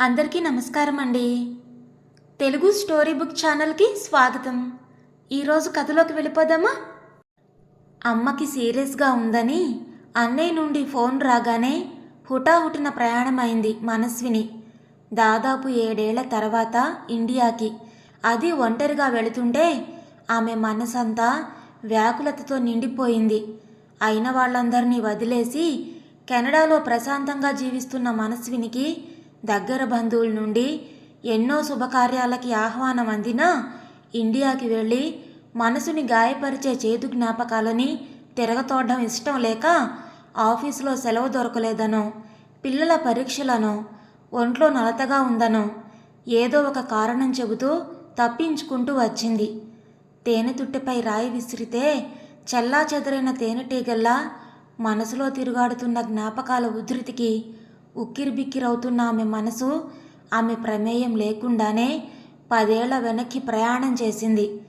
అందరికీ నమస్కారం అండి. తెలుగు స్టోరీ బుక్ ఛానల్కి స్వాగతం. ఈరోజు కథలోకి వెళ్ళిపోదామా? అమ్మకి సీరియస్గా ఉందని అన్నయ్య నుండి ఫోన్ రాగానే హుటాహుటిన ప్రయాణమైంది మనస్విని. దాదాపు ఏడేళ్ళ తర్వాత ఇండియాకి. అది ఒంటరిగా వెళుతుంటే ఆమె మనసంతా వ్యాకులతతో నిండిపోయింది. అయిన వాళ్ళందరినీ వదిలేసి కెనడాలో ప్రశాంతంగా జీవిస్తున్న మనస్వినికి దగ్గర బంధువుల నుండి ఎన్నో శుభకార్యాలకి ఆహ్వానం అందినా ఇండియాకి వెళ్ళి మనసుని గాయపరిచే చేదు జ్ఞాపకాలని తిరగతోడడం ఇష్టం లేక ఆఫీసులో సెలవు దొరకలేదనో పిల్లల పరీక్షలను ఒంట్లో నలతగా ఉందనో ఏదో ఒక కారణం చెబుతూ తప్పించుకుంటూ వచ్చింది. తేనె తుట్టెపై రాయి విసిరితే చల్లా చెదరైన తేనెటీగల్లా మనసులో తిరుగాడుతున్న జ్ఞాపకాల ఉధృతికి ఉక్కిరిబిక్కిరవుతున్న ఆమె మనసు ఆమె ప్రమేయం లేకుండానే పదేళ్ళ వెనక్కి ప్రయాణం చేసింది.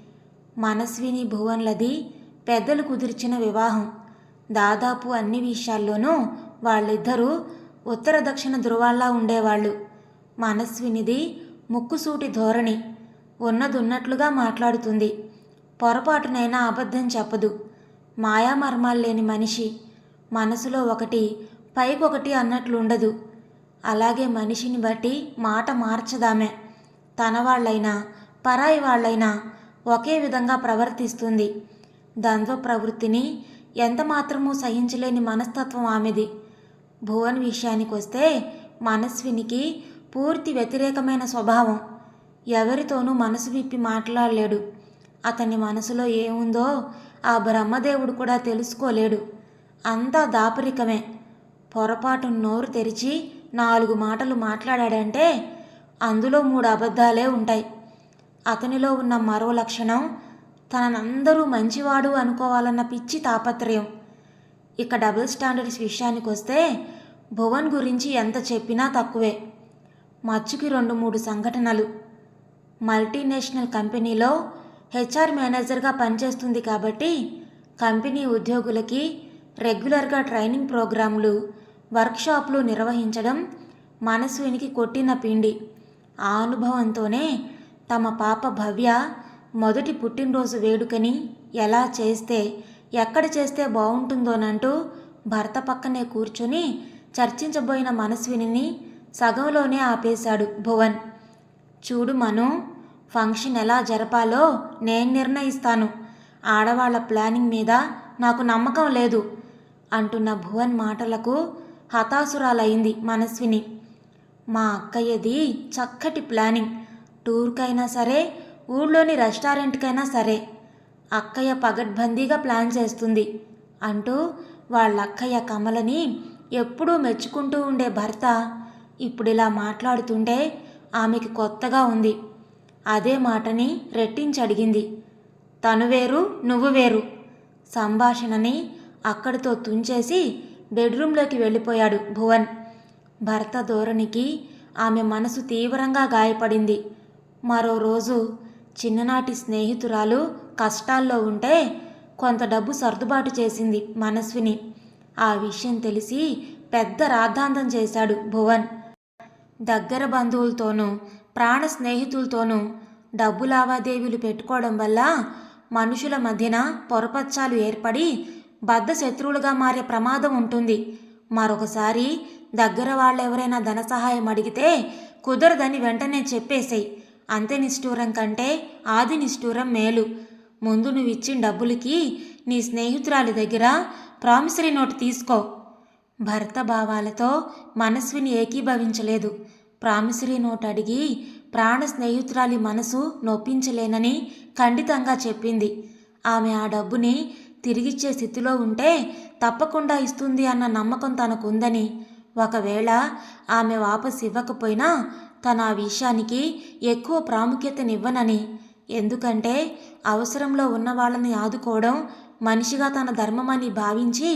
మనస్విని భువన్లది పెద్దలు కుదిర్చిన వివాహం. దాదాపు అన్ని విషయాల్లోనూ వాళ్ళిద్దరూ ఉత్తర దక్షిణ ధృవాల్లా ఉండేవాళ్ళు. మనస్వినిది ముక్కుసూటి ధోరణి. ఉన్నదున్నట్లుగా మాట్లాడుతుంది. పొరపాటునైనా అబద్ధం చెప్పదు. మాయామర్మాలు లేని మనిషి. మనసులో ఒకటి పైకొకటి అన్నట్లుండదు. అలాగే మనిషిని బట్టి మాట మార్చదామే. తన వాళ్ళైనా పరాయి వాళ్ళైనా ఒకే విధంగా ప్రవర్తిస్తుంది. ద్వంద్వ ప్రవృత్తిని ఎంత మాత్రమూ సహించలేని మనస్తత్వం ఆమెది. భువన్ విషయానికి వస్తే మనస్వినికి పూర్తి వ్యతిరేకమైన స్వభావం. ఎవరితోనూ మనసు విప్పి మాట్లాడలేడు. అతని మనసులో ఏముందో ఆ బ్రహ్మదేవుడు కూడా తెలుసుకోలేడు. అంతా దాపరికమే. పొరపాటు నోరు తెరిచి నాలుగు మాటలు మాట్లాడాడంటే అందులో మూడు అబద్ధాలే ఉంటాయి. అతనిలో ఉన్న మరో లక్షణం తననందరూ మంచివాడు అనుకోవాలన్న పిచ్చి తాపత్రయం. ఇక డబుల్ స్టాండర్డ్స్ విషయానికి వస్తే భువన్ గురించి ఎంత చెప్పినా తక్కువే. మచ్చుకి రెండు మూడు సంఘటనలు. మల్టీనేషనల్ కంపెనీలో హెచ్ఆర్ మేనేజర్గా పనిచేస్తుంది కాబట్టి కంపెనీ ఉద్యోగులకి రెగ్యులర్గా ట్రైనింగ్ ప్రోగ్రాంలు వర్క్షాప్లు నిర్వహించడం మనస్వినికి కొట్టిన పిండి. ఆ అనుభవంతోనే తమ పాప భవ్య మొదటి పుట్టినరోజు వేడుకని ఎలా చేస్తే ఎక్కడ చేస్తే బాగుంటుందోనంటూ భర్త పక్కనే కూర్చొని చర్చించబోయిన మనస్విని సగంలోనే ఆపేశాడు భువన్. చూడు మను ఫంక్షన్ ఎలా జరపాలో నేను నిర్ణయిస్తాను. ఆడవాళ్ళ ప్లానింగ్ మీద నాకు నమ్మకం లేదు అంటున్న భువన్ మాటలకు హతాసురాలైంది మనస్విని. మా అక్కయ్యది చక్కటి ప్లానింగ్. టూర్కైనా సరే ఊళ్ళోని రెస్టారెంట్కైనా సరే. అక్కయ్య పగడ్బందీగా ప్లాన్ చేస్తుంది. అంటూ వాళ్ళ అక్కయ్య కమలని ఎప్పుడూ మెచ్చుకుంటూ ఉండే భర్త ఇప్పుడు ఇలా మాట్లాడుతుంటే ఆమెకి కొత్తగా ఉంది. అదే మాటని రెట్టించి అడిగింది. తను వేరు నువ్వు వేరు. సంభాషణని అక్కడితో తుంచేసి బెడ్రూంలోకి వెళ్ళిపోయాడు భువన్. భర్త ధోరణికి ఆమె మనసు తీవ్రంగా గాయపడింది. మరో రోజు చిన్ననాటి స్నేహితురాలు కష్టాల్లో ఉంటే కొంత డబ్బు సర్దుబాటు చేసింది మనస్విని. ఆ విషయం తెలిసి పెద్ద రాద్ధాంతం చేశాడు భువన్. దగ్గర బంధువులతోనూ ప్రాణ స్నేహితులతోనూ డబ్బు లావాదేవీలు పెట్టుకోవడం వల్ల మనుషుల మధ్యన పొరపచ్చాలు ఏర్పడి బద్ధ శత్రువులుగా మారే ప్రమాదం ఉంటుంది. మరొకసారి దగ్గర వాళ్ళెవరైనా ధన సహాయం అడిగితే కుదరదని వెంటనే చెప్పేసేయ్. అంతే నిష్ఠూరం కంటే ఆది నిష్ఠూరం మేలు. ముందు నువ్వు ఇచ్చిన డబ్బులకి నీ స్నేహితురాలి దగ్గర ప్రామిసరీ నోటు తీసుకో. భర్త భావాలతో మనస్విని ఏకీభవించలేదు. ప్రామిసరీ నోట్ అడిగి ప్రాణ స్నేహితురాలి మనసు నొప్పించలేనని ఖండితంగా చెప్పింది. ఆమె ఆ డబ్బుని తిరిగిచ్చే స్థితిలో ఉంటే తప్పకుండా ఇస్తుంది అన్న నమ్మకం తనకుందని. ఒకవేళ ఆమె వాపస్ ఇవ్వకపోయినా తన ఆ విషయానికి ఎక్కువ ప్రాముఖ్యతనివ్వనని. ఎందుకంటే అవసరంలో ఉన్న వాళ్ళని ఆదుకోవడం మనిషిగా తన ధర్మమని భావించి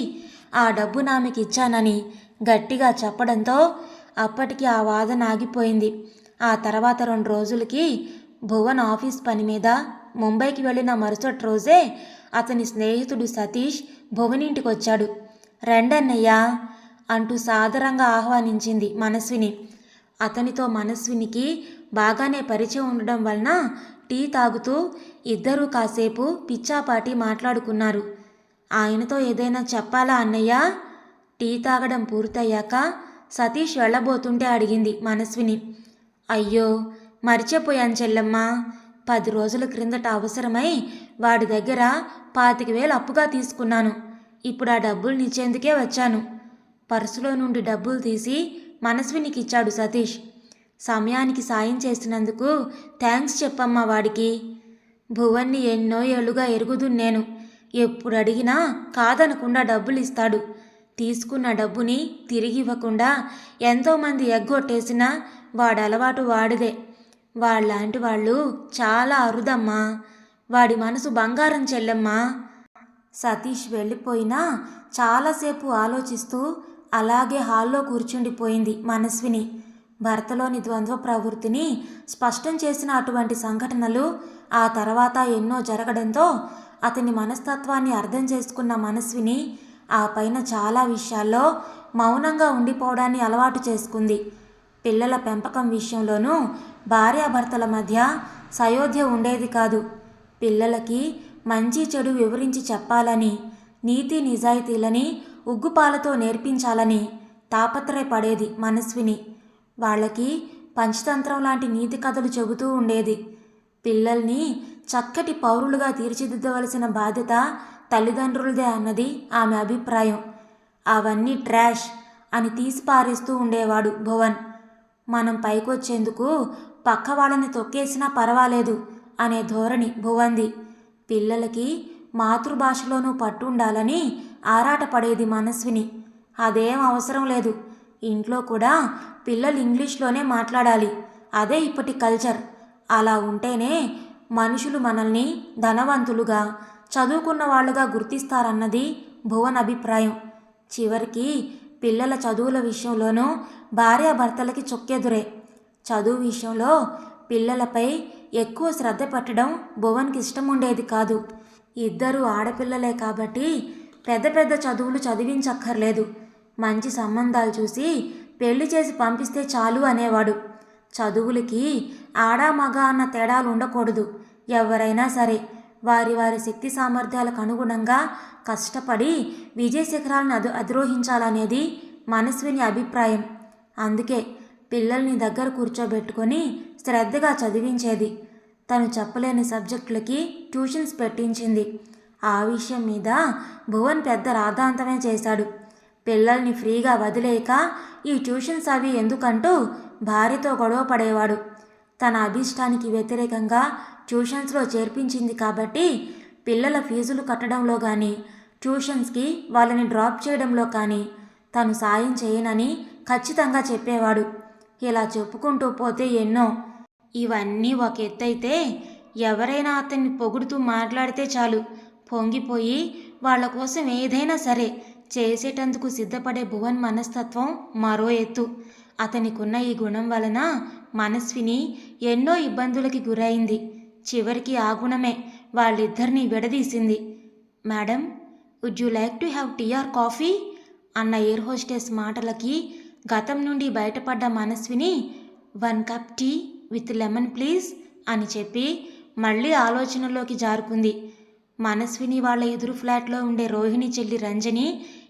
ఆ డబ్బును ఆమెకి ఇచ్చానని గట్టిగా చెప్పడంతో అప్పటికి ఆ వాదన ఆగిపోయింది. ఆ తర్వాత రెండు రోజులకి భువన్ ఆఫీస్ పని మీద ముంబైకి వెళ్ళిన మరుసటి రోజే అతని స్నేహితుడు సతీష్ భువన్ ఇంటికి వచ్చాడు రెండన్నయ్యా! అంటూ సాదరంగా ఆహ్వానించింది మనస్విని. అతనితో మనస్వినికి బాగానే పరిచయం ఉండడం వలన టీ తాగుతూ ఇద్దరూ కాసేపు పిచ్చాపాటి మాట్లాడుకున్నారు. ఆయనతో ఏదైనా చెప్పాలా అన్నయ్య? టీ తాగడం పూర్తయ్యాక సతీష్ వెళ్ళబోతుంటే అడిగింది మనస్విని. అయ్యో! మర్చిపోయాను చెల్లమ్మా! పది రోజుల క్రిందట అవసరమై వాడి దగ్గర పాతిక వేలు అప్పుగా తీసుకున్నాను. ఇప్పుడు ఆ డబ్బులు నిచ్చేందుకే వచ్చాను. పర్సులో నుండి డబ్బులు తీసి మనస్వినికి ఇచ్చాడు సతీష్. సమయానికి సాయం చేసినందుకు థ్యాంక్స్ చెప్పమ్మా వాడికి. భువన్ని ఎన్నో ఏళ్ళుగా ఎరుగుదున్నేను. ఎప్పుడు అడిగినా కాదనకుండా డబ్బులు ఇస్తాడు తీసుకున్న డబ్బుని తిరిగి ఇవ్వకుండా ఎంతోమంది ఎగ్గొట్టేసినా వాడి అలవాటు వాడిదే. వాళ్ళలాంటి వాళ్ళు చాలా అరుదమ్మా. వాడి మనసు బంగారం చెల్లెమ్మా. సతీష్ వెళ్ళిపోయినా చాలాసేపు ఆలోచిస్తూ అలాగే హాల్లో కూర్చుండిపోయింది మనస్విని. భర్తలోని ద్వంద్వ ప్రవృత్తిని స్పష్టం చేసిన అటువంటి సంఘటనలు ఆ తర్వాత ఎన్నో జరగడంతో అతని మనస్తత్వాన్ని అర్థం చేసుకున్న మనస్విని ఆ పైన చాలా విషయాల్లో మౌనంగా ఉండిపోవడాన్ని అలవాటు చేసుకుంది. పిల్లల పెంపకం విషయంలోనూ భార్యాభర్తల మధ్య సయోధ్య ఉండేది కాదు. పిల్లలకి మంచి చెడు వివరించి చెప్పాలని నీతి నిజాయితీలని ఉగ్గుపాలతో నేర్పించాలని తాపత్రయపడేది మనస్విని. వాళ్ళకి పంచతంత్రం లాంటి నీతి కథలు చెబుతూ ఉండేది. పిల్లల్ని చక్కటి పౌరులుగా తీర్చిదిద్దవలసిన బాధ్యత తల్లిదండ్రులదే అన్నది ఆమె అభిప్రాయం. అవన్నీ ట్రాష్ అని తీసి పారేస్తూ ఉండేవాడు భువన్. మనం పైకొచ్చేందుకు పక్క వాళ్ళని తొక్కేసినా పర్వాలేదు అనే ధోరణి భువంది. పిల్లలకి మాతృభాషలోనూ పట్టుండాలని ఆరాటపడేది మనస్విని. అదేం అవసరం లేదు. ఇంట్లో కూడా పిల్లలు ఇంగ్లీష్లోనే మాట్లాడాలి. అదే ఇప్పటి కల్చర్. అలా ఉంటేనే మనుషులు మనల్ని ధనవంతులుగా చదువుకున్న వాళ్ళుగా గుర్తిస్తారన్నది భువన్ అభిప్రాయం చివరికి పిల్లల చదువుల విషయంలోనూ భార్యాభర్తలకి చొక్కెదురే. చదువు విషయంలో పిల్లలపై ఎక్కువ శ్రద్ధ పెట్టడం భువన్కి ఇష్టం ఉండేది కాదు. ఇద్దరు ఆడపిల్లలే కాబట్టి పెద్ద పెద్ద చదువులు చదివించక్కర్లేదు. మంచి సంబంధాలు చూసి పెళ్ళి చేసి పంపిస్తే చాలు అనేవాడు. చదువులకి ఆడా మగ అన్న తేడాలు ఉండకూడదు. ఎవరైనా సరే వారి వారి శక్తి సామర్థ్యాలకు అనుగుణంగా కష్టపడి విజయ శిఖరాలను అధిరోహించాలనేది మనస్విని అభిప్రాయం. అందుకే పిల్లల్ని దగ్గర కూర్చోబెట్టుకొని శ్రద్ధగా చదివించేది. తను చెప్పలేని సబ్జెక్టులకి ట్యూషన్స్ పెట్టించింది. ఆ విషయం మీద భువన్ పెద్ద రాధాంతమే చేశాడు. పిల్లల్ని ఫ్రీగా వదిలేక ఈ ట్యూషన్స్ అవి ఎందుకంటూ భార్యతో గొడవ పడేవాడు. తన అభిష్టానికి వ్యతిరేకంగా ట్యూషన్స్లో చేర్పించింది కాబట్టి పిల్లల ఫీజులు కట్టడంలో కానీ ట్యూషన్స్కి వాళ్ళని డ్రాప్ చేయడంలో కానీ తను సాయం చేయనని ఖచ్చితంగా చెప్పేవాడు. ఇలా చెప్పుకుంటూ పోతే ఎన్నో. ఇవన్నీ ఒక ఎత్తైతే ఎవరైనా అతన్ని పొగుడుతూ మాట్లాడితే చాలు. పొంగిపోయి వాళ్ళ కోసం ఏదైనా సరే చేసేటందుకు సిద్ధపడే భువన్ మనస్తత్వం మరో ఎత్తు. అతనికున్న ఈ గుణం వలన మనస్విని ఎన్నో ఇబ్బందులకి గురైంది. చివరికి ఆ గుణమే వాళ్ళిద్దరినీ విడదీసింది. Madam would you like to have tea or coffee? అన్న ఎయిర్ హోస్టెస్ మాటలకి గతం నుండి బయటపడ్డ Manaswini one cup tea with lemon please అని చెప్పి మళ్ళీ ఆలోచనలోకి జారుకుంది. మనస్విని వాళ్ళ ఎదురు ఫ్లాట్లో ఉండే రోహిణి చెల్లి రంజని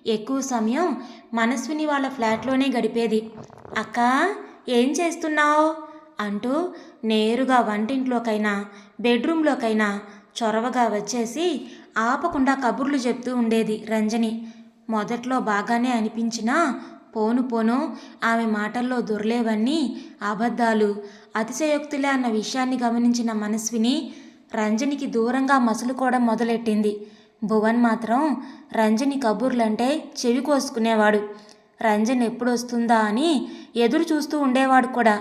ఎక్కువ సమయం మనస్విని వాళ్ళ ఫ్లాట్లోనే గడిపేది. అక్క ఏం చేస్తున్నావు? అంటూ నేరుగా వంటింట్లోకైనా బెడ్రూమ్లోకైనా చొరవగా వచ్చేసి ఆపకుండా కబుర్లు చెప్తూ ఉండేది రంజని. మొదట్లో బాగానే అనిపించినా పోను పోను ఆమె మాటల్లో దొరలేవన్నీ అబద్ధాలు. అతిశయోక్తులే అన్న విషయాన్ని గమనించిన మనస్విని రంజనికి దూరంగా మసులుకోవడం మొదలెట్టింది. భువన్ మాత్రం రంజని కబుర్లంటే చెవి కోసుకునేవాడు. రంజన్ ఎప్పుడు వస్తుందా అని ఎదురు చూస్తూ ఉండేవాడు కూడా.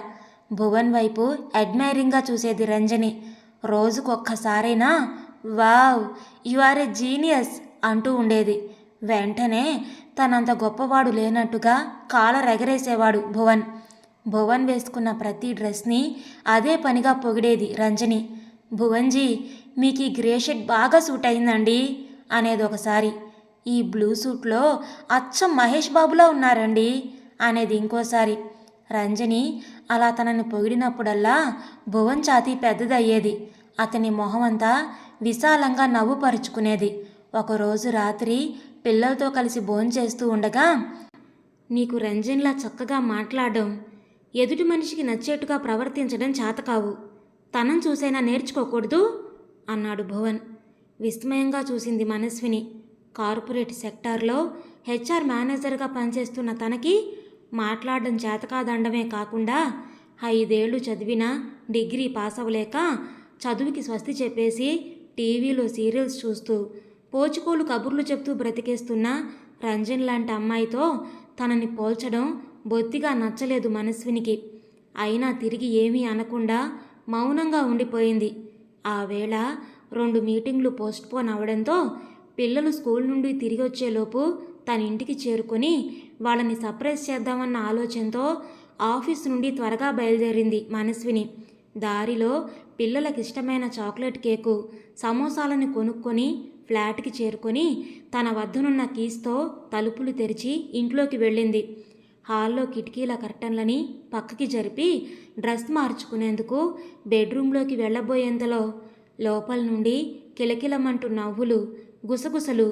భువన్ వైపు అడ్మైరింగ్గా చూసేది Ranjani. రోజుకొక్కసారైనా wow you are a genius అంటూ ఉండేది. వెంటనే తనంత గొప్పవాడు లేనట్టుగా కాలర్ ఎగరేసేవాడు భువన్. భువన్ వేసుకున్న ప్రతి డ్రెస్ని అదే పనిగా పొగిడేది రంజని. భువన్జీ మీకు ఈ గ్రే షర్ట్ బాగా సూట్ అయిందండి అనేది ఒకసారి. ఈ బ్లూ సూట్లో అచ్చం మహేష్ బాబులా ఉన్నారండి అనేది ఇంకోసారి. రంజని అలా తనని పొగిడినప్పుడల్లా భువన్ ఛాతీ పెద్దదయ్యేది. అతని మొహమంతా విశాలంగా నవ్వుపరుచుకునేది. ఒకరోజు రాత్రి పిల్లలతో కలిసి భోంచేస్తూ ఉండగా నీకు రంజన్లా చక్కగా మాట్లాడడం ఎదుటి మనిషికి నచ్చేట్టుగా ప్రవర్తించడం చేతకావు. తనం చూసైనా నేర్చుకోకూడదు అన్నాడు భువన్. విస్మయంగా చూసింది మనస్విని. కార్పొరేట్ సెక్టార్లో హెచ్ఆర్ మేనేజర్గా పనిచేస్తున్న తనకి మాట్లాడడం చేతకాదండమే కాకుండా ఐదేళ్ళు చదివినా డిగ్రీ పాస్ అవ్వలేక చదువుకి స్వస్తి చెప్పేసి టీవీలో సీరియల్స్ చూస్తూ పోచుకోలు కబుర్లు చెప్తూ బ్రతికేస్తున్న రంజన్ లాంటి అమ్మాయితో తనని పోల్చడం బొత్తిగా నచ్చలేదు మనస్వినికి. అయినా తిరిగి ఏమీ అనకుండా మౌనంగా ఉండిపోయింది. ఆ వేళ రెండు మీటింగ్లు పోస్ట్పోన్ అవడంతో పిల్లలు స్కూల్ నుండి తిరిగి వచ్చేలోపు తన ఇంటికి చేరుకొని వాళ్ళని సర్ప్రైజ్ చేద్దామన్న ఆలోచనతో ఆఫీస్ నుండి త్వరగా బయలుదేరింది మనస్విని. దారిలో పిల్లలకిష్టమైన చాక్లెట్ కేకు సమోసాలను కొనుక్కొని ఫ్లాట్కి చేరుకొని తన వద్దనున్న కీస్తో తలుపులు తెరిచి ఇంట్లోకి వెళ్ళింది. హాల్లో కిటికీల కర్టన్లని పక్కకి జరిపి డ్రెస్ మార్చుకునేందుకు బెడ్రూమ్లోకి వెళ్ళబోయేంతలో లోపల నుండి కిలకిలమంటూ నవ్వులు గుసగుసలు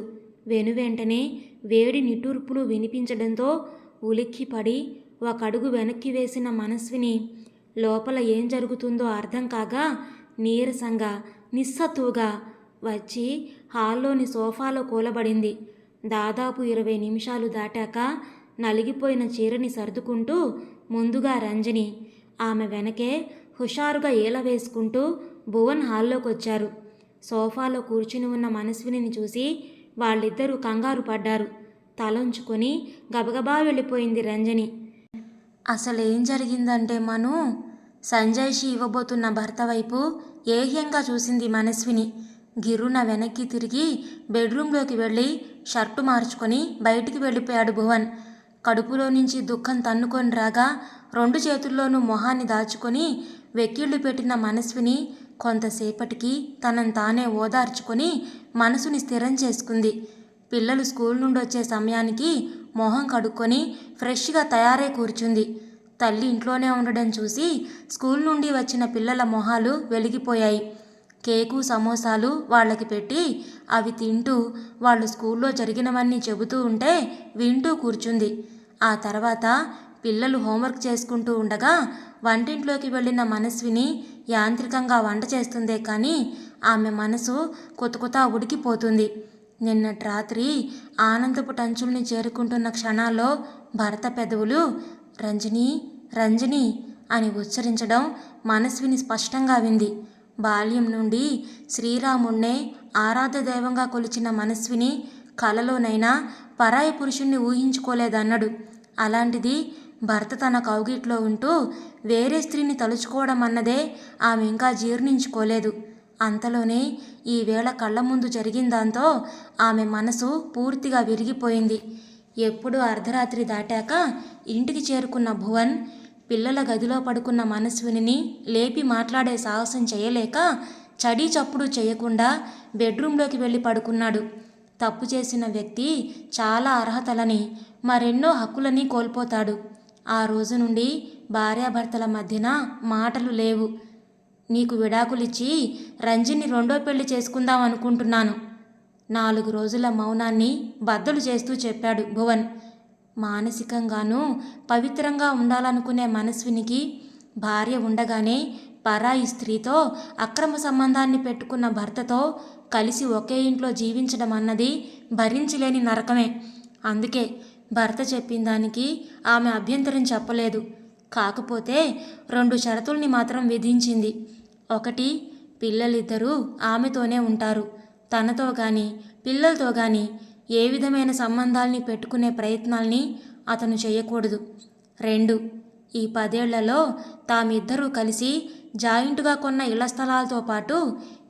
వెనువెంటనే వేడి నిట్టూర్పులు వినిపించడంతో ఉలిక్కిపడి ఒక అడుగు వెనక్కి వేసిన మనస్విని లోపల ఏం జరుగుతుందో అర్థం కాగా నీరసంగా నిస్సత్తువుగా వచ్చి హాల్లోని సోఫాలో కూలబడింది. దాదాపు ఇరవై నిమిషాలు దాటాక నలిగిపోయిన చీరని సర్దుకుంటూ ముందుగా రంజని ఆమె వెనకే హుషారుగా ఈల వేసుకుంటూ భువన్ హాల్లోకి వచ్చారు సోఫాలో కూర్చుని ఉన్న మనస్వినిని చూసి వాళ్ళిద్దరూ కంగారు పడ్డారు. తలంచుకొని గబగబా వెళ్ళిపోయింది రంజని. అసలు ఏం జరిగిందంటే మను? సంజయ్షి ఇవ్వబోతున్న భర్త వైపు ఏహ్యంగా చూసింది మనస్విని. గిరున వెనక్కి తిరిగి బెడ్రూమ్లోకి వెళ్ళి షర్టు మార్చుకొని బయటికి వెళ్ళిపోయాడు భువన్. కడుపులో నుంచి దుఃఖం తన్నుకొని రాగా రెండు చేతుల్లోనూ మొహాన్ని దాచుకొని వెక్కిళ్ళు పెట్టిన మనస్విని కొంతసేపటికి తనను తానే ఓదార్చుకొని మనసుని స్థిరం చేసుకుంది. పిల్లలు స్కూల్ నుండి వచ్చే సమయానికి మొహం కడుక్కొని ఫ్రెష్గా తయారై కూర్చుంది. తల్లి ఇంట్లోనే ఉండడం చూసి స్కూల్ నుండి వచ్చిన పిల్లల మొహాలు వెలిగిపోయాయి. కేకు సమోసాలు వాళ్ళకి పెట్టి అవి తింటూ వాళ్ళు స్కూల్లో జరిగినవన్నీ చెబుతూ ఉంటే వింటూ కూర్చుంది. ఆ తర్వాత పిల్లలు హోంవర్క్ చేసుకుంటూ ఉండగా వంటింట్లోకి వెళ్ళిన మనస్విని యాంత్రికంగా వంట చేస్తుందే కానీ ఆమె మనసు కొత్త కొత్త ఉడికిపోతుంది. నిన్నటి రాత్రి ఆనందపు టంచుల్ని చేరుకుంటున్న క్షణాల్లో భర్త పెదవులు రంజని రంజని అని ఉచ్చరించడం మనస్విని స్పష్టంగా వింది. బాల్యం నుండి శ్రీరాముణ్ణే ఆరాధ్య దైవంగా కొలిచిన మనస్విని కలలోనైనా పరాయి పురుషుణ్ణి ఊహించుకోలేదన్నాడు. అలాంటిది భర్త తన కౌగిట్లో ఉంటూ వేరే స్త్రీని తలుచుకోవడం అన్నదే ఆమె ఇంకా జీర్ణించుకోలేదు. అంతలోనే ఈవేళ కళ్ళ ముందు జరిగిన దాంతో ఆమె మనసు పూర్తిగా విరిగిపోయింది. ఎప్పుడు అర్ధరాత్రి దాటాక ఇంటికి చేరుకున్న భువన్ పిల్లల గదిలో పడుకున్న మనస్విని లేపి మాట్లాడే సాహసం చేయలేక చడీ చప్పుడు చేయకుండా బెడ్రూమ్లోకి వెళ్ళి పడుకున్నాడు. తప్పు చేసిన వ్యక్తి చాలా అర్హతలని మరెన్నో హక్కులని కోల్పోతాడు. ఆ రోజు నుండి భార్యాభర్తల మధ్యన మాటలు లేవు. నీకు విడాకులిచ్చి రంజిని రెండో పెళ్ళి చేసుకుందాం అనుకుంటున్నాను. నాలుగు రోజుల మౌనాన్ని బద్దలు చేస్తూ చెప్పాడు భువన్. మానసికంగానూ పవిత్రంగా ఉండాలనుకునే మనస్వినికి భార్య ఉండగానే పరాయి స్త్రీతో అక్రమ సంబంధాన్ని పెట్టుకున్న భర్తతో కలిసి ఒకే ఇంట్లో జీవించడం అన్నది భరించలేని నరకమే. అందుకే భర్త చెప్పిన దానికి ఆమె అభ్యంతరం చెప్పలేదు. కాకపోతే రెండు షరతుల్ని మాత్రం విధించింది. ఒకటి పిల్లలిద్దరూ ఆమెతోనే ఉంటారు. తనతో కానీ పిల్లలతో కానీ ఏ విధమైన సంబంధాల్ని పెట్టుకునే ప్రయత్నాల్ని అతను చేయకూడదు. రెండు ఈ పదేళ్ళలో తామిద్దరూ కలిసి జాయింట్గా కొన్న ఇళ్ళ స్థలాలతో పాటు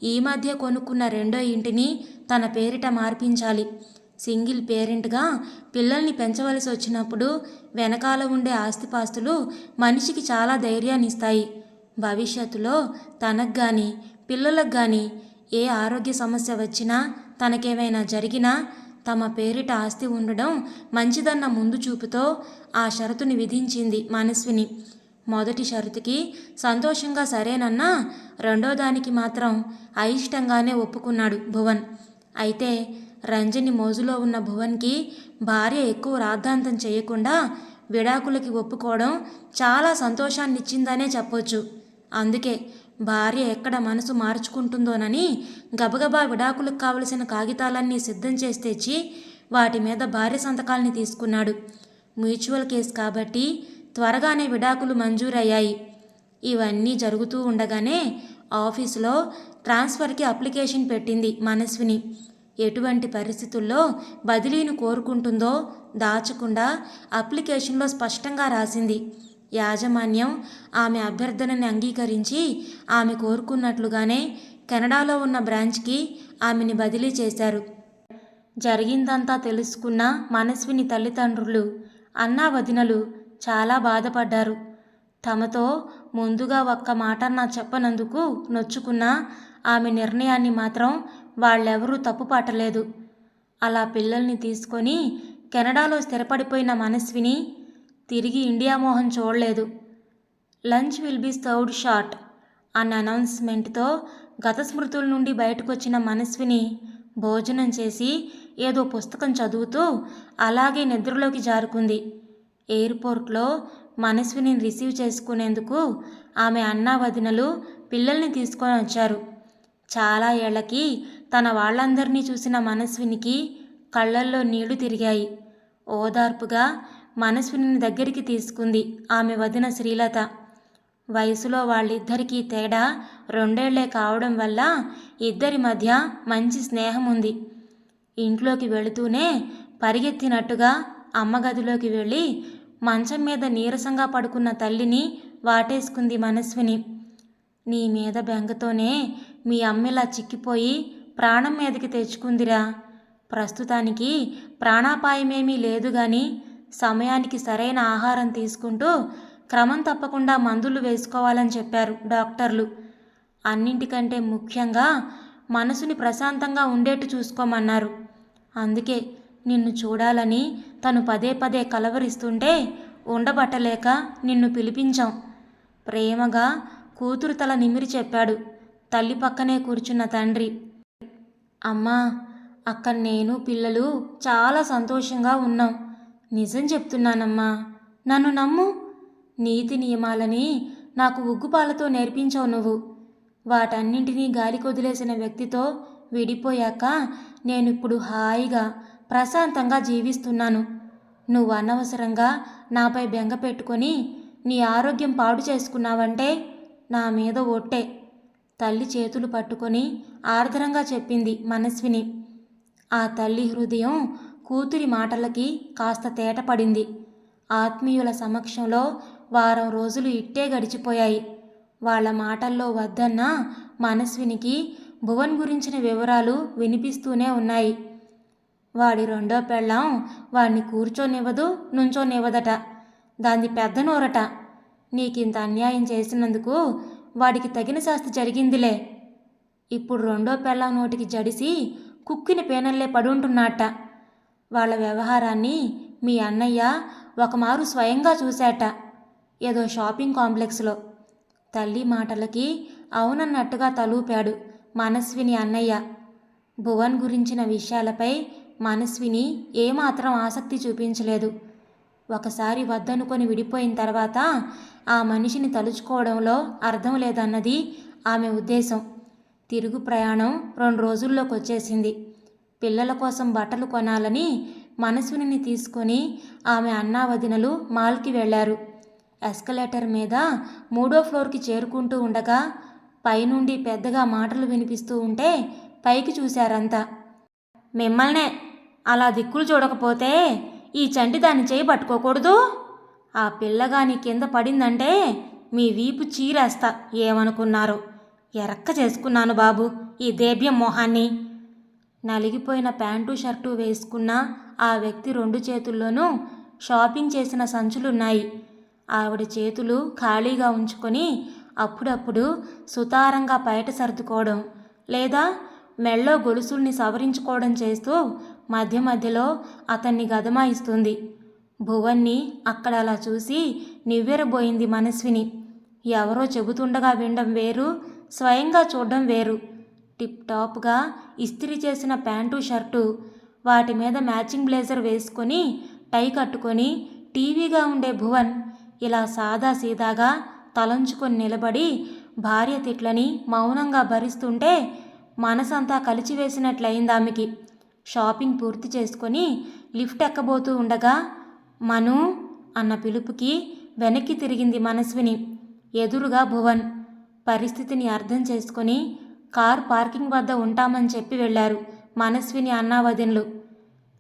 ఈ మధ్య కొనుక్కున్న రెండో ఇంటిని తన పేరిట మార్పించాలి. సింగిల్ పేరెంట్గా పిల్లల్ని పెంచవలసి వచ్చినప్పుడు వెనకాల ఉండే ఆస్తిపాస్తులు మనిషికి చాలా ధైర్యాన్ని ఇస్తాయి భవిష్యత్తులో తనకు కానీ పిల్లలకు కానీ ఏ ఆరోగ్య సమస్య వచ్చినా తనకేమైనా జరిగినా తమ పేరిట ఆస్తి ఉండడం మంచిదన్న ముందు చూపుతో ఆ షరతుని విధించింది మనస్విని. మొదటి షరతుకి సంతోషంగా సరేనన్నా రెండో దానికి మాత్రం అయిష్టంగానే ఒప్పుకున్నాడు భువన్. అయితే రంజని మోజులో ఉన్న భువన్కి భార్య ఎక్కువ రాద్ధాంతం చేయకుండా విడాకులకి ఒప్పుకోవడం చాలా సంతోషాన్నిచ్చిందనే చెప్పొచ్చు. అందుకే భార్య ఎక్కడ మనసు మార్చుకుంటుందోనని గబగబా విడాకులకు కావలసిన కాగితాలన్నీ సిద్ధం చేసి తెచ్చి వాటి మీద భార్య సంతకాల్ని తీసుకున్నాడు. మ్యూచువల్ కేసు కాబట్టి త్వరగానే విడాకులు మంజూరయ్యాయి. ఇవన్నీ జరుగుతూ ఉండగానే ఆఫీసులో ట్రాన్స్ఫర్కి అప్లికేషన్ పెట్టింది మనస్విని. ఎటువంటి పరిస్థితుల్లో బదిలీని కోరుకుంటుందో దాచకుండా అప్లికేషన్లో స్పష్టంగా రాసింది. యాజమాన్యం ఆమె అభ్యర్థనని అంగీకరించి ఆమె కోరుకున్నట్లుగానే కెనడాలో ఉన్న బ్రాంచ్కి ఆమెని బదిలీ చేశారు. జరిగిందంతా తెలుసుకున్న మనస్విని తల్లిదండ్రులు అన్నా వదినలు చాలా బాధపడ్డారు. తమతో ముందుగా ఒక్క మాట నా చెప్పనందుకు నొచ్చుకున్న ఆమె నిర్ణయాన్ని మాత్రం వాళ్ళెవరూ తప్పుపట్టలేదు అలా పిల్లల్ని తీసుకొని కెనడాలో స్థిరపడిపోయిన మనస్విని తిరిగి ఇండియా మోహన్ చూడలేదు. Lunch will be served short అన్న అనౌన్స్మెంట్తో గత స్మృతుల నుండి బయటకొచ్చిన మనస్విని భోజనం చేసి ఏదో పుస్తకం చదువుతూ అలాగే నిద్రలోకి జారుకుంది. ఎయిర్పోర్ట్లో మనస్విని రిసీవ్ చేసుకునేందుకు ఆమె అన్నా వదినలు పిల్లల్ని తీసుకొని వచ్చారు. చాలా ఏళ్ళకి తన వాళ్ళందరినీ చూసిన మనస్వినికి కళ్ళల్లో నీళ్ళు తిరిగాయి. ఓదార్పుగా మనస్విని దగ్గరికి తీసుకుంది ఆమె వదిన శ్రీలత. వయసులో వాళ్ళిద్దరికీ తేడా రెండేళ్ళే కావడం వల్ల ఇద్దరి మధ్య మంచి స్నేహం ఉంది. ఇంట్లోకి వెళుతూనే పరిగెత్తినట్టుగా అమ్మ గదిలోకి వెళ్ళి మంచం మీద నీరసంగా పడుకున్న తల్లిని వాటేసుకుంది మనస్విని. నీ మీద బెంగతోనే మీ అమ్మిలా చిక్కిపోయి ప్రాణం మీదకి తెచ్చుకుందిరా. ప్రస్తుతానికి ప్రాణాపాయమేమీ లేదు కానీ సమయానికి సరైన ఆహారం తీసుకుంటూ క్రమం తప్పకుండా మందులు వేసుకోవాలని చెప్పారు డాక్టర్లు. అన్నింటికంటే ముఖ్యంగా మనసుని ప్రశాంతంగా ఉండేట్టు చూసుకోమన్నారు. అందుకే నిన్ను చూడాలని తను పదే పదే కలవరిస్తుంటే ఉండబట్టలేక నిన్ను పిలిపించాం. ప్రేమగా కూతురు తల నిమిరి చెప్పాడు తల్లి పక్కనే కూర్చున్న తండ్రి. అమ్మా అక్కడ నేను పిల్లలు చాలా సంతోషంగా ఉన్నాం. నిజం చెప్తున్నానమ్మా. నన్ను నమ్ము. నీతి నియమాలని నాకు ఉగ్గుపాలతో నేర్పించావు నువ్వు. వాటన్నింటినీ గాలికి వదిలేసిన వ్యక్తితో విడిపోయాక నేను ఇప్పుడు హాయిగా ప్రశాంతంగా జీవిస్తున్నాను. నువ్వు అనవసరంగా నాపై బెంగ పెట్టుకొని నీ ఆరోగ్యం పాడు చేసుకున్నావంటే నా మీద ఒట్టే. తల్లి చేతులు పట్టుకొని ఆర్ద్రంగా చెప్పింది మనస్విని. ఆ తల్లి హృదయం కూతురి మాటలకి కాస్త తేటపడింది ఆత్మీయుల సమక్షంలో వారం రోజులు ఇట్టే గడిచిపోయాయి. వాళ్ళ మాటల్లో వద్దన్న మనస్వినికి భువన్ గురించిన వివరాలు వినిపిస్తూనే ఉన్నాయి. వాడి రెండో పెళ్ళాం వాడిని కూర్చోనివ్వదు నుంచోనివ్వదట. దాన్ని పెద్ద నోరట. నీకింత అన్యాయం చేసినందుకు వాడికి తగిన శాస్తి జరిగిందిలే. ఇప్పుడు రెండో పెళ్ళాం నోటికి జడిసి కుక్కిన పేనల్లే పడుంటున్నట్ట వాళ్ళ వ్యవహారాన్ని మీ అన్నయ్య ఒకమారు స్వయంగా చూశాట ఏదో షాపింగ్ కాంప్లెక్స్లో. తల్లి మాటలకి అవునన్నట్టుగా తలూపాడు మనస్విని అన్నయ్య. భువన్ గురించిన విషయాలపై మనస్విని ఏమాత్రం ఆసక్తి చూపించలేదు. ఒకసారి వద్దనుకొని విడిపోయిన తర్వాత ఆ మనిషిని తలుచుకోవడంలో అర్థం లేదన్నది ఆమె ఉద్దేశం. తిరుగు ప్రయాణం రెండు రోజుల్లోకి వచ్చేసింది పిల్లల కోసం బట్టలు కొనాలని మనసునిని తీసుకొని ఆమె అన్నా వదినలు మాల్కి వెళ్ళారు. ఎస్కలేటర్ మీద మూడో ఫ్లోర్కి చేరుకుంటూ ఉండగా పైనుండి పెద్దగా మాటలు వినిపిస్తూ ఉంటే పైకి చూశారంతా. మిమ్మల్నే అలా దిక్కులు చూడకపోతే ఈ చంటి దాన్ని చేయి పట్టుకోకూడదు? ఆ పిల్లగాని కింద పడిందంటే మీ వీపు చీరేస్తా ఏమనుకున్నారు. ఎరక్క చేసుకున్నాను బాబు ఈ దేభ్యం మొహాన్ని. నలిగిపోయిన ప్యాంటు షర్టు వేసుకున్న ఆ వ్యక్తి రెండు చేతుల్లోనూ షాపింగ్ చేసిన సంచులున్నాయి. ఆవిడ చేతులు ఖాళీగా ఉంచుకొని అప్పుడప్పుడు సుతారంగా బయట సర్దుకోవడం లేదా మెళ్ళో గొలుసుల్ని సవరించుకోవడం చేస్తూ మధ్య మధ్యలో అతన్ని గదమాయిస్తుంది. భువన్ని అక్కడ అలా చూసి నివ్వెరబోయింది మనస్విని. ఎవరో చెబుతుండగా వినడం వేరు స్వయంగా చూడడం వేరు. టిప్ టాప్గా ఇస్త్రీ చేసిన ప్యాంటు షర్టు వాటి మీద మ్యాచింగ్ బ్లేజర్ వేసుకొని టై కట్టుకొని టీవీగా ఉండే భువన్ ఇలా సాదా సీదాగా తలంచుకొని నిలబడి భార్య తిట్లని మౌనంగా భరిస్తుంటే మనసంతా కలిచివేసినట్లయింది ఆమెకి. షాపింగ్ పూర్తి చేసుకొని లిఫ్ట్ ఎక్కబోతూ ఉండగా మను అన్న పిలుపుకి వెనక్కి తిరిగింది మనస్విని. ఎదురుగా భువన్ పరిస్థితిని అర్థం చేసుకొని కార్ పార్కింగ్ వద్ద ఉంటామని చెప్పి వెళ్ళారు మనస్విని అన్నావదిన్లు.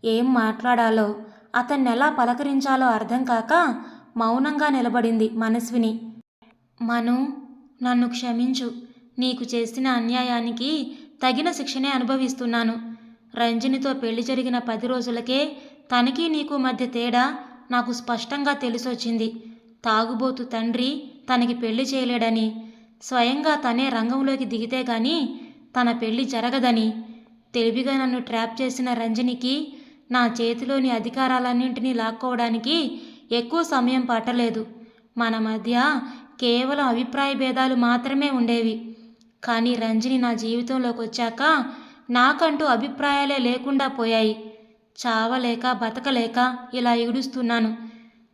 ఏం మాట్లాడాలో అతన్ని ఎలా పలకరించాలో అర్థం కాక మౌనంగా నిలబడింది మనస్విని. మను నన్ను క్షమించు. నీకు చేసిన అన్యాయానికి తగిన శిక్షనే అనుభవిస్తున్నాను. రంజనితో పెళ్ళి జరిగిన పది రోజులకే తనకి నీకు మధ్య తేడా నాకు స్పష్టంగా తెలిసొచ్చింది. తాగుబోతు తండ్రి తనకి పెళ్ళి చేయలేడని స్వయంగా తనే రంగంలోకి దిగితే గాని తన పెళ్ళి జరగదని. తెలివిగా నన్ను ట్రాప్ చేసిన రంజనికి నా చేతిలోని అధికారాలన్నింటినీ లాక్కోవడానికి ఎక్కువ సమయం పట్టలేదు. మన మధ్య కేవలం అభిప్రాయ భేదాలు మాత్రమే ఉండేవి. కానీ రంజని నా జీవితంలోకి వచ్చాక నాకంటూ అభిప్రాయాలే లేకుండా పోయాయి. చావలేక బతకలేక ఇలా ఏడుస్తున్నాను.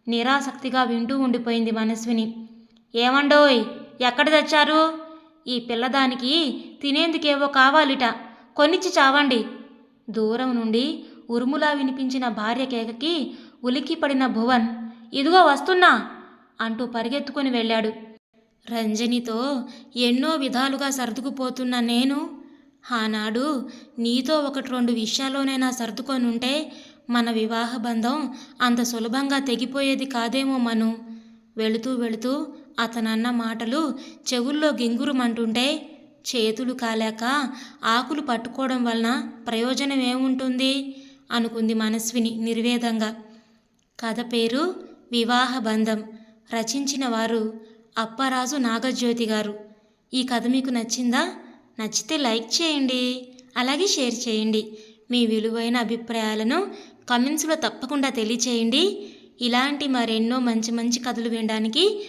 నిరాసక్తిగా వింటూ ఉండిపోయింది మనస్విని. ఏమండోయ్? ఎక్కడ తెచ్చారు? ఈ పిల్లదానికి తినేందుకేవో కావాలిట. కొనిచ్చి చావండి. దూరం నుండి ఉరుములా వినిపించిన భార్య కేకకి ఉలిక్కిపడిన భువన్ ఇదిగో వస్తున్నా అంటూ పరిగెత్తుకొని వెళ్ళాడు. రంజనితో ఎన్నో విధాలుగా సర్దుకుపోతున్న నేను ఆనాడు నీతో ఒకటి రెండు విషయాల్లోనైనా సర్దుకొని ఉంటే మన వివాహ బంధం అంత సులభంగా తెగిపోయేది కాదేమో మను. వెళుతూ వెళుతూ అతనన్న మాటలు చెవుల్లో గింగురుమంటుంటే చేతులు కాలేక ఆకులు పట్టుకోవడం వలన ప్రయోజనం ఏముంటుంది అనుకుంది మనస్విని నిర్వేదంగా. కథ పేరు వివాహ బంధం. రచించిన వారు అప్పరాజు నాగజ్యోతి గారు. ఈ కథ మీకు నచ్చిందా? నచ్చితే లైక్ చేయండి. అలాగే షేర్ చేయండి. మీ విలువైన అభిప్రాయాలను కమెంట్స్లో తప్పకుండా తెలియచేయండి. ఇలాంటి మరెన్నో మంచి మంచి కథలు వినడానికి